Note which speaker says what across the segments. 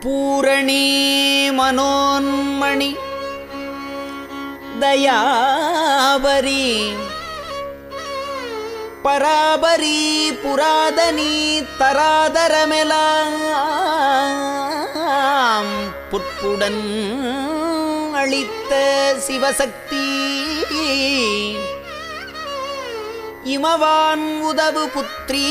Speaker 1: பூரணி மனோன்மணி. தயாபரி. பராபரி புராதனி தராதரமெலாம் புற்புடன் அளித்த சிவசக்தி. இமவான் உதவு புத்ரி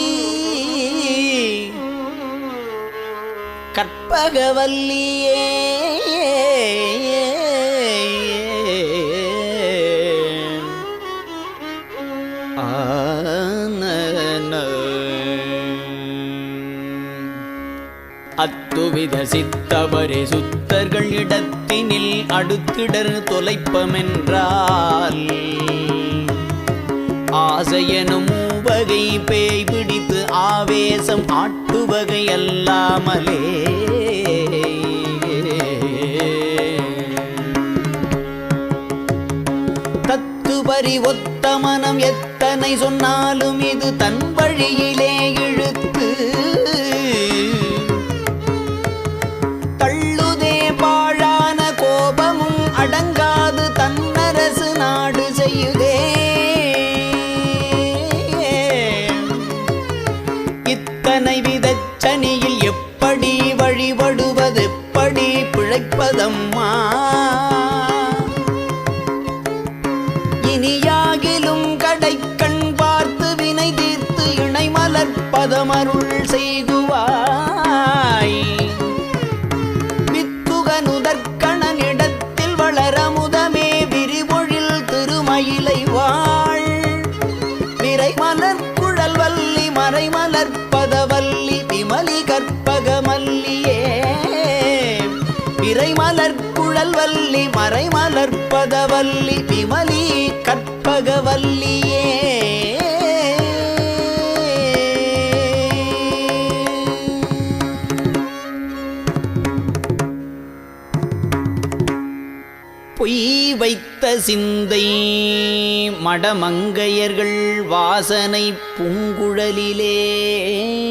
Speaker 1: கற்பகவல்லியே. அத்துவித சித்தவரே சுத்தர்கள் இடத்தினில் அடுத்திடர் தொலைப்பமென்றால் ஆசையனும் வகை பேய் பிடித்து ஆவேசம் ஆட்ட ஆட்டுவகை அல்லாமலே தத்துவரி ஒத்த மனம் எத்தனை சொன்னாலும் இது தன் வழியிலே இழுத்து பிழைப்பதம்மா இனியாகிலும் கடைக்கண் பார்த்து வினை தீர்த்து இணை மலர்ப்பதமருள் செய்குவாய் வித்துகனுதற்கணனிடத்தில் வளர முதமே விரிபொழில் திருமயிலை வாழ். விரைமலர் குழல் வல்லி மறை மலர்ப்பதவல்லி விமலி கற்பக விரை மலர் குழல் வல்லி மறை மலர்ப்பதவல்லி விமலி கற்பகவல்லியே. பொய் வைத்த சிந்தை மடமங்கையர்கள் வாசனை பூங்குழலிலே.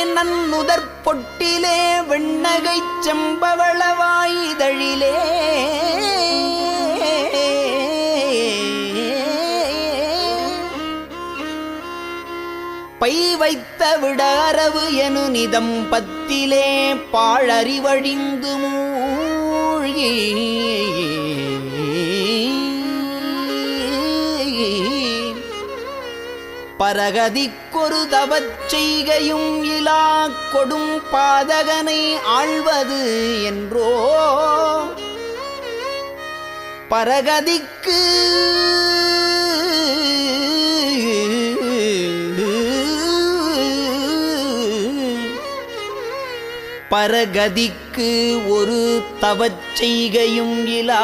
Speaker 1: நன்னுதற் பொட்டிலே வெண்ணகைச் செம்பவள பை வைத்த விடரவு எனு நிதம் பத்திலே பாழறிவழிந்து மூழ்கி. பரகதிக்கொரு தவச்செய்கையும் இலா கொடும் பாதகனை ஆழ்வது என்றோ? பரகதிக்கு பரகதிக்கு ஒரு தவச்செய்கையும் இலா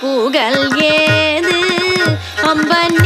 Speaker 2: புகழ் ஏது? அம்பன்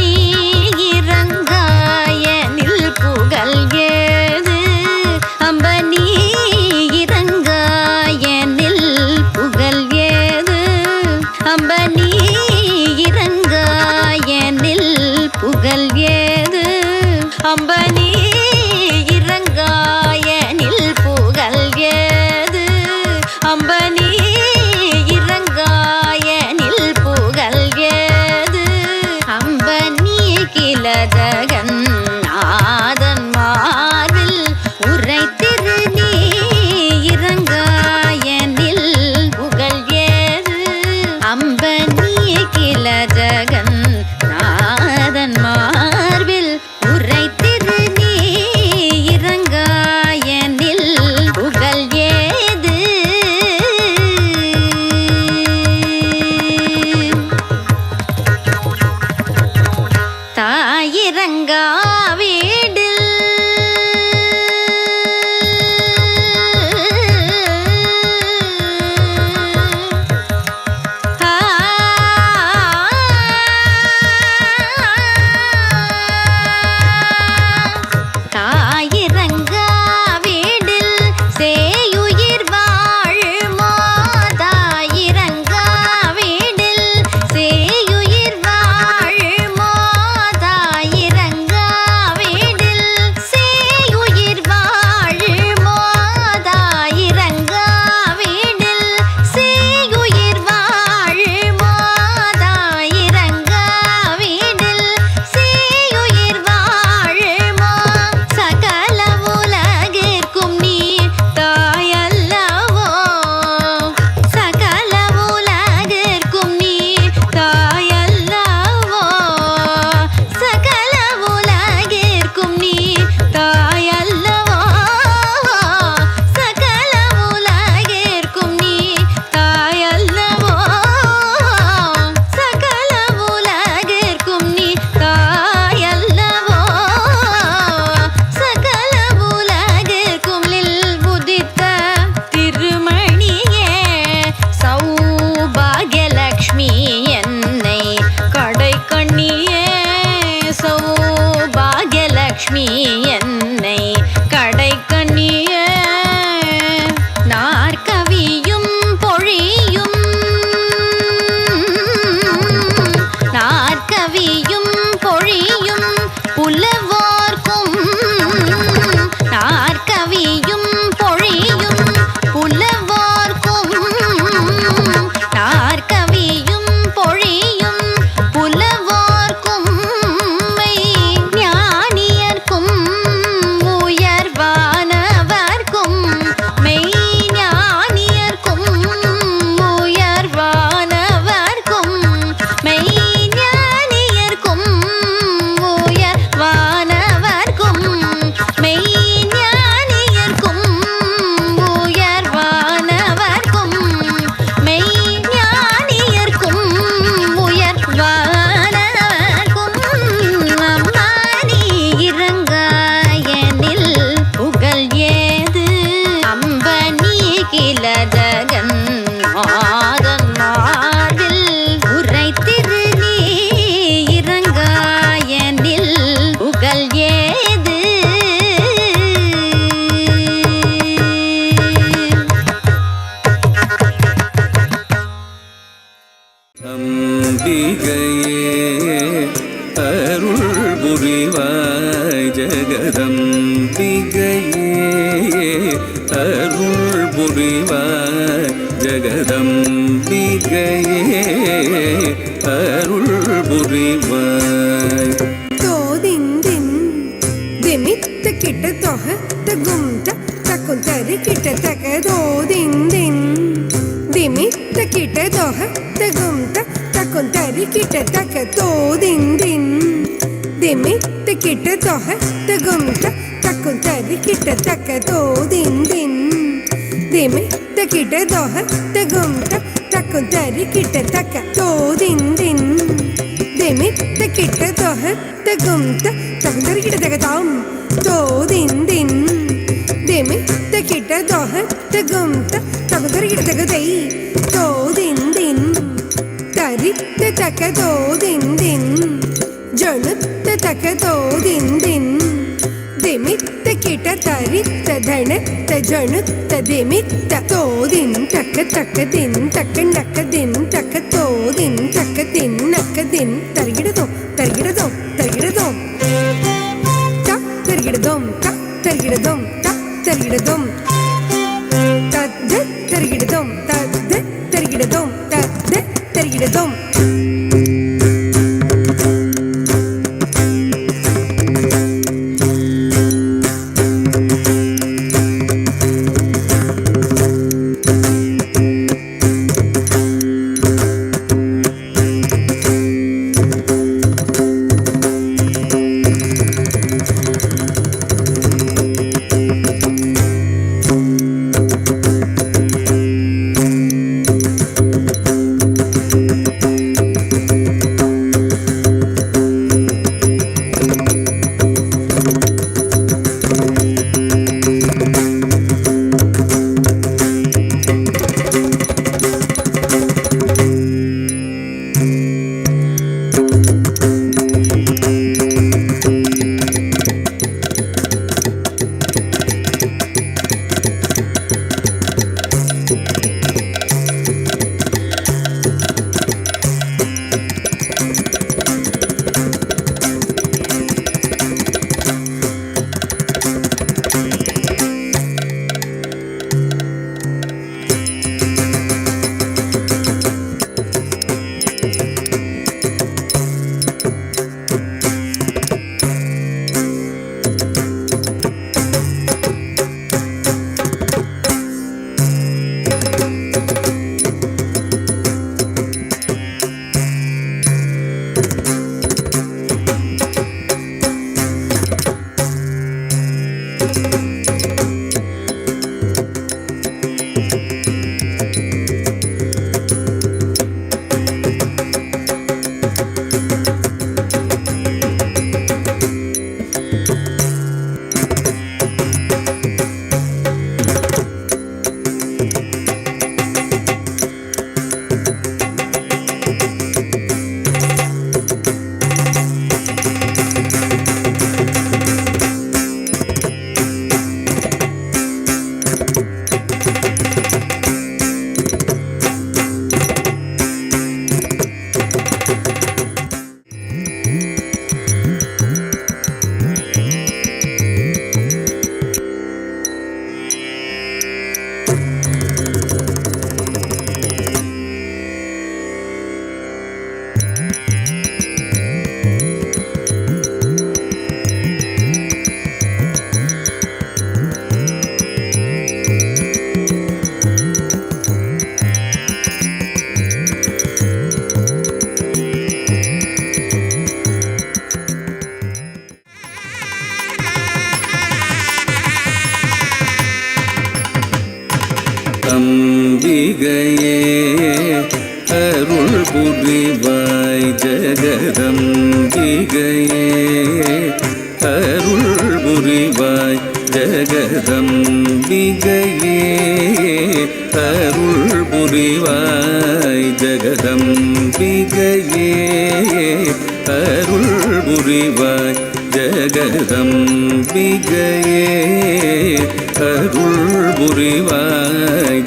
Speaker 3: திமித்த கிட்ட தொக தகும் தக்கும் தரு கிட்ட தக்க தோதிந்தின் திமித்த கிட்ட தொக தகும் தகுந்தரி கிட்ட தகதாம் தோதிந்தின் திமித்த கிட்ட தொக தகும் தகுந்தரி கிட்ட தகதை தோதிந்தின் தரித்த தக்க தோதிந்தின் ஜணுத்த தக்க தோதிந்தின் திமித்த கிட்ட தரித்த தணத்த ஜணுத்த திமித்த தோதின் தக்க தக்க தின் தக்க நக்க தின் தக்க தோதின் தக்க தின் நக்க தின் தருகிடதோ தருகிடதோ தருகிடதோ த தருகிடதோம் த தருகிடதோம் த தருகிடதோம்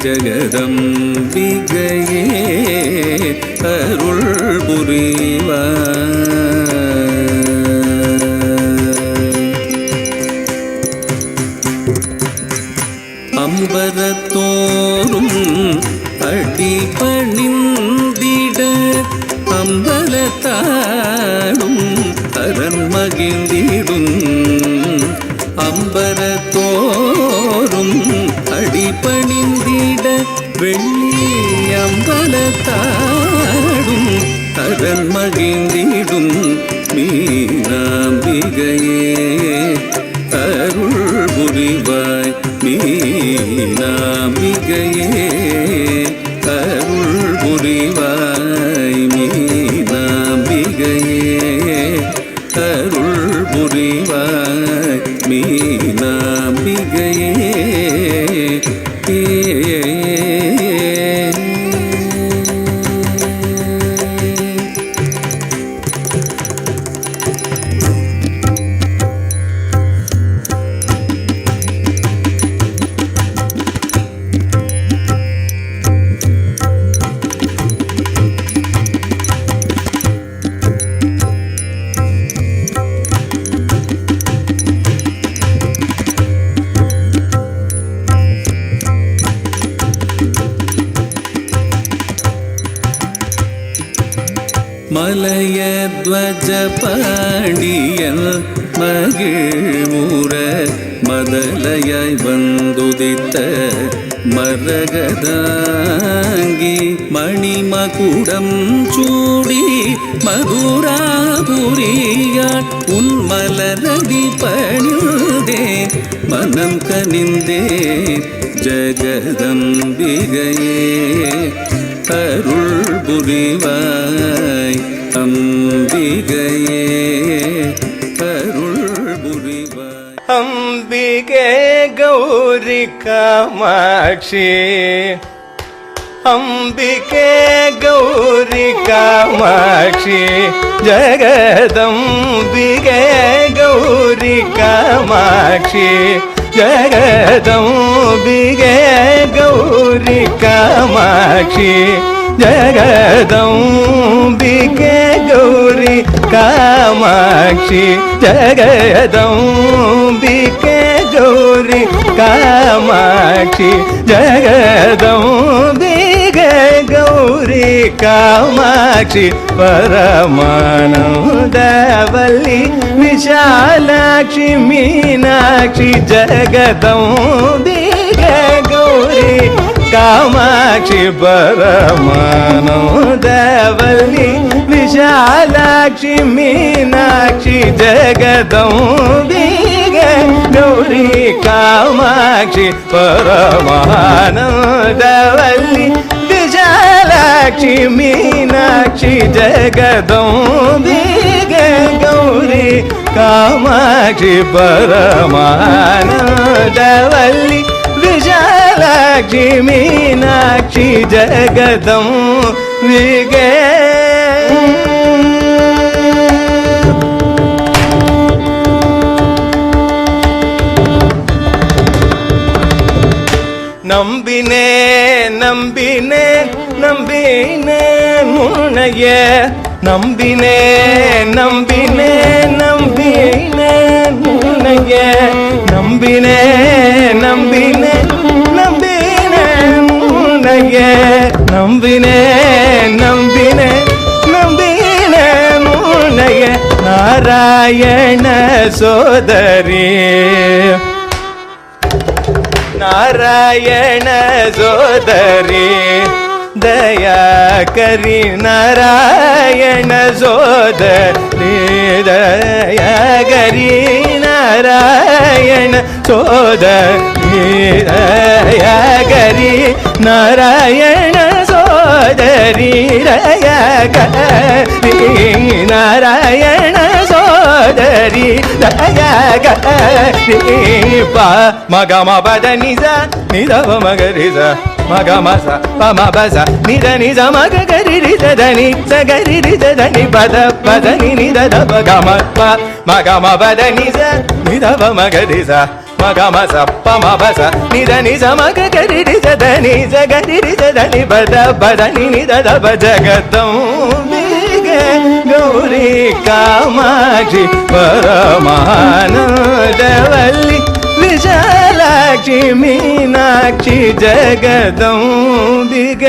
Speaker 4: ஜெகதம்பிகையே அருள் புரிவார் அம்பரத்தோறும் அடி பணிந்திட அம்பலத்தாடும் அரண் மகிழ்ந்திடும். அம்பர மகன் மகிழ்ந்திடும் மீனாம்பிகையே. அருள் புரிவாய் மீனாம்பிகையே. அருள் புரிவாய் மீனாம்பிகையே. அருள் புரிவாய் மீனாம்பிகையே. மலையாய் வந்துதித்த மரகதாங்கி மணிமகுடம் சூடி மதுராபுரியாள் உன் மலரடி பணிந்தே மனம் கனிந்தே ஜகதம்பிகையே. அருள் புரிவாய் அம்பிகையே அருள் புரிவாய்.
Speaker 5: அம்பிகை ಗೌರಿ ಕಾಮಾಕ್ಷಿ ಅಂಬಿಕೆ ಗೌರಿ ಕಾಮಾಕ್ಷಿ ಜಗದಂಬಿಕೆ ಗೌರಿ ಕಾಮಾಕ್ಷಿ ಜಗದಂಬಿಗೆ ಗೌರಿ ಕಾಮಾಕ್ಷಿ కామాక్షి జగదంబికే గౌరి కామాక్షి జగదంబికే గౌరి కామాక్షి పరమానందవల్లి విశాలాక్షి మీనాక్షి జగదంబికే గౌరి కామాక్షి పరమానం దేవలి విశాలాక్షి మీనాక్షి జగదీ గౌరీ కామాక్షి పరమానం దేవలి విశాలాక్షి మీనాక్షి జగదీ గౌరీ కామాక్షి పరమానం దేవల్లి గజలక్ష్మి మీనాక్షి జగదం విగే நம்பினே நம்பினே நம்பினே முனைய நம்பினே நம்பினே நம்பினே முனைய நம்பினே நம்பினே நம்பினே முனைய நம்பினே நம்பினே நம்பினே முனைய நாராயண சோதரி. दया करि नारायण शोध दया करि नारायण शोध दया करि नारायण சோதரி ரயகரி நாராயண சோதரி ரயகரி பா மகமபத நிச நிதவ மகரிச మగ మస పమ బస నిద నిజ మగ గరి రిద దని సగరి రిద దని పద పద ని నిద దబ గమ ప మగ మ పద నిజ నిద బ మగ నిజ మగ మస పమ బస నిద నిజ మగ గరి రిద దని సగరి రిద దని పద పద ని నిద దబ జగతం గౌరీ కామాక్షి పరమానందవల్లి విజయ मीनाक्षी मीनाक्षी जगदौंदिग।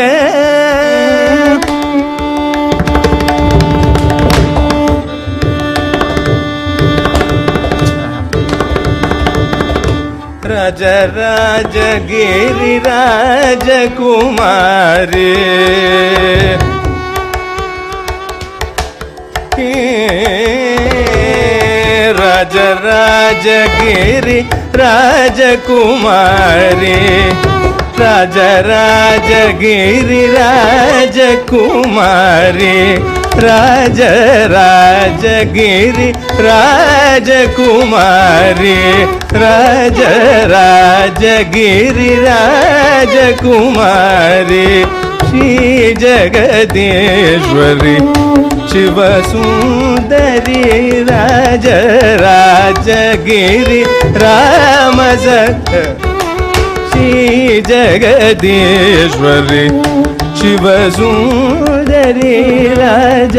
Speaker 5: राज राज गिरी राज कुमारी। राज राजगिरि राजकुमारी। राज कुमारी राजकुमारी। राज राजगिरि राजकुमारी। राज राजगिरि राजकुमारी। श्री जगदेश्वरी, शिव सुंदरी, राज राजगिरी राम श्री जगदेश्वरी, शिव सुंदरी, राज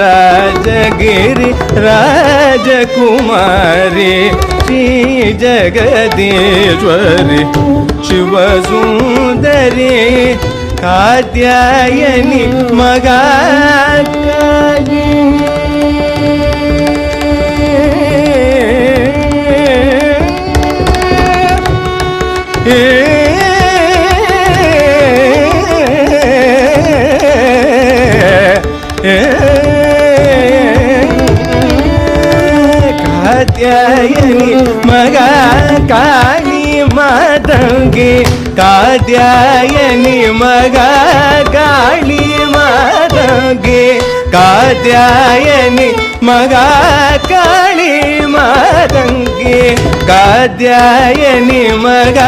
Speaker 5: राजगिरी राजकुमारी श्री जगदेश्वरी, शिव सुंदरी காத்யாயனி மகா காத்யாயனி மகா காளி மாதங்கே. ಕಾತ್ಯಾಯನಿ ಮಗ ಕಾಳಿ ಮಾತಂಗೆ ಕಾತ್ಯಾಯನಿ ಮಗ ಕಾಳಿ ಮಾತಂಗೆ ಕಾತ್ಯಾಯನಿ ಮಗ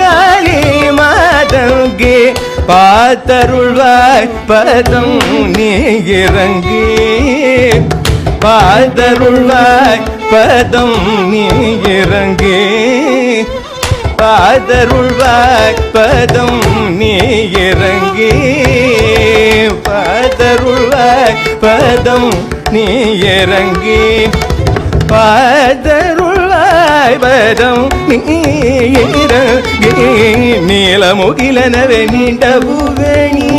Speaker 5: ಕಾಳಿ மாதங்கே பார்த்தருள்வாய் பதம் நீ இறங்கி பார்த்தருள்வாய் பதம் நீ இறங்கி பாதருள்வாய் பதம் நீ இறங்கி பாதருள்வாய் பதம் நீ இறங்கி பாதருள்வாய் பதம் நீ இறங்கி நீளமுகிலனவே நீண்ட பூவேணி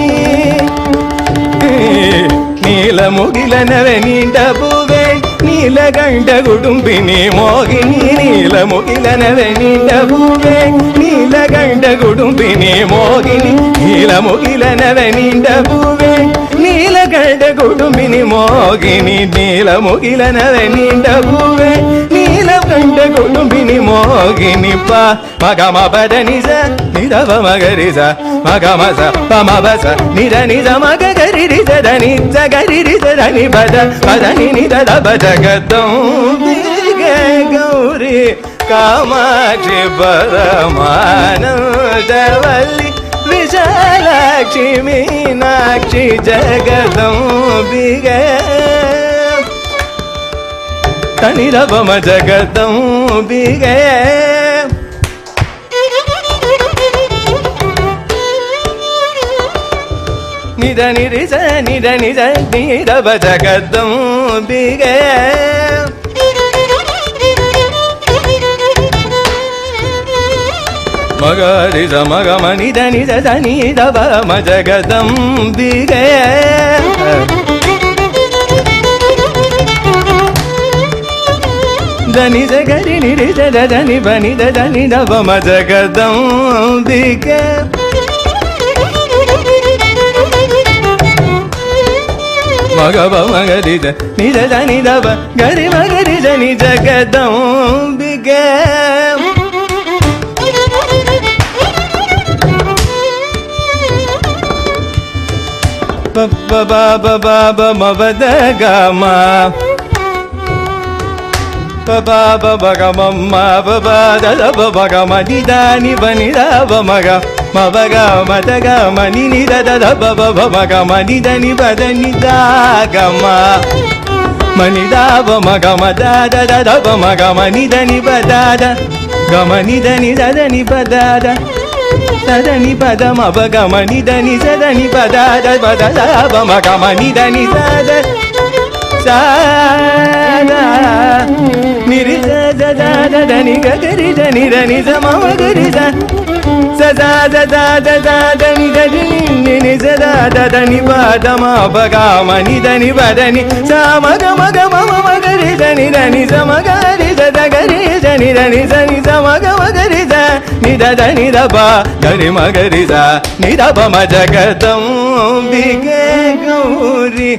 Speaker 5: நீளமுகிலனவே நீண்ட பூவேணி. നീലകണ്ഠ കുടുംബിനി മോഹിനി നീലമുകിലനവെ നീണ്ട പൂവേ നീലകണ്ഠ കുടുംബിനി മോഹിനി നീലമുകിലനവെ നീണ്ട പൂവേ നീലകണ്ഠ കുടുംബിനി മോഹിനി നീലമുകിലനവെ നീണ്ട പൂവേ നീലകണ്ഠ കുടുംബിനി മോഹിനി പ മകമപദനിസ നിതവ മകരിസ మగమస పమవస నిర నిజ మగ గరి రిజ ధని జగరి రిజ ధని భజ భజ నిని దద భజ గౌరీ కామాక్షి పరమానందవల్లి విశాలాక్షి మీనాక్షి జగదంబిగే తనిరవమ జగదంబిగే నిజ నిరిజ నిజ నిజ నీరవ జగద్దంబిగే మగ నిజ మగ మనిజ నిజ నీదవ బిగ. దని జగరి నిరి జని బని దని నవ మజగదంబిగే మగవ మగరిజ నిజ జని దవ గరి మగరి జని జగదంబిగే పప్ప బాబ బాబ మవద గమా బాబ బగమమ్మ బాబ దద బగమ నిదాని బనిదా బమగ మవగ మదగ మని నిద దబ భమగ మని దని బదని దాగమ మని దాబ మగ మద దబ మగ మని దని బదాద గమని దని దదని బదాద సదని పద మవ గమని దని సదని పదాద పద దాబ మగ మని దని సద సాదా నిరి సద దాద దని గరి దని దని సమవ గరి సదా దదా దదా దని దని బగామని దని బదని సమగ మగ మమ మగరి దని దని సమగరి సదగరి జని దని సని సమగ మగరి స నిద దని దబ గరి మగరి స నిదబ మజగతం బిగే గౌరి.